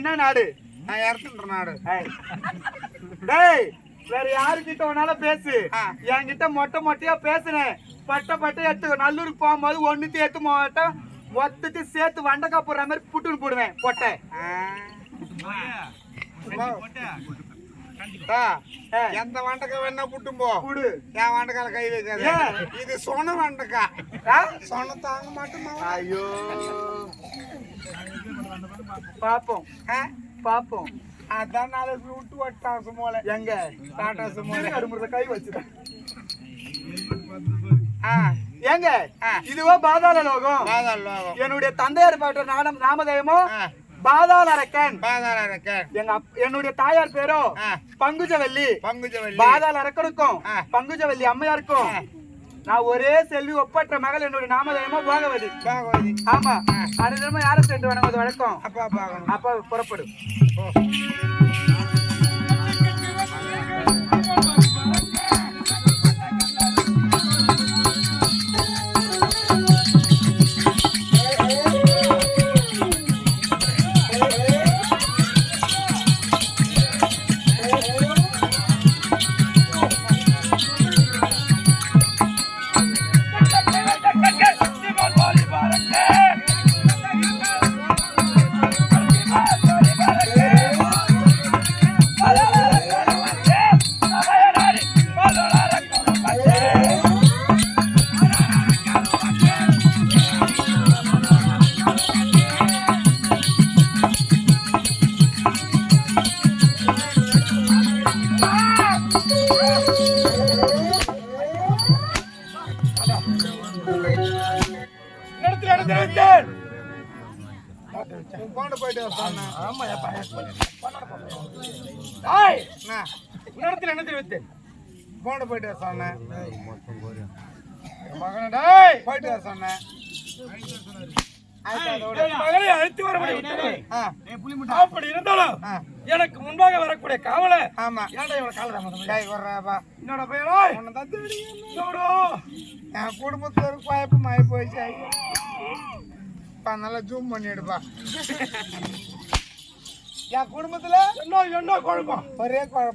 நாடு? நான் இறத்துன்ற நாடு. டேய் வேற யாருக்கிட்ட வேணால பேசு. என்கிட்ட மொட்டை மொட்டையா பேசுனேன் பட்டை பட்டை எடுத்து நல்லூருக்கு போகும்போது ஒண்ணுத்தி எடுத்து மாட்டோம் மொத்தத்தையும் சேர்த்து வண்டக்கா போடுற மாதிரி புட்டுன்னு போடுவேன் பொட்டை. எந்த வண்டக்கா வேணா புட்டும் போ. புடு. என் வண்டக்கால கை வைக்காத? இது சொன வண்டக்கா ஆ? சொன தாங்க மாட்டோமா ஐயோ. பாப்போம். பாப்போம். அதான் நாளைக்கு விட்டு வட்டா சுமோல எங்க? டாடா சுமோல அடுமுறை கை வச்சுட்டேன் ஆ ஏங்க. இதுவோ பாதாள லோகம். பாதாள லோகம். என்னுடைய தந்தையார் பாட்ட நாடம் நாமதேயமோ பாதாள அரக்கன். பாதாள இருக்க எங்க என்னுடைய தாயார் பேரோ? பங்குஜவல்லி. பங்குஜவல்லி. பாதாள அரக்கனுக்கும். பங்குஜவல்லி அம்மையாருக்கும். நான் ஒரே செல்வி ஒப்பற்ற மகள் என்னுடைய நாமதேயமோ போகவதி. ஆமா. அடுத்த யாரை சென்று வணங்குவது வழக்கம்? அப்பா நடத்து நடத்து புறப்படு உன் போன போயிட்டு வர சொன்னேன் என்ன என்ன தெரிவித்தேன் போன போயிட்டு வர சொன்னேன் மகனே டேய் போயிட்டு வர சொன்னேன் மகனை அழைத்து வர முடியும் அப்படி இருந்தாலும் எனக்கு முன்பாக வரக்கூடிய காவலை ஆமா ஏன்டா இவனை கால தாமதம் வர்றாப்பா என்னோட பெயரோ உன்னை தான் தேடி என் குடும்பத்துல ஒரு குழப்பமாயி போயிடுச்சு ஐயோ. பா நல்லா ஜூம் பண்ணிடுப்பா என் குடும்பத்துல? என்ன என்ன குழப்பம் ஒரே குழப்பம்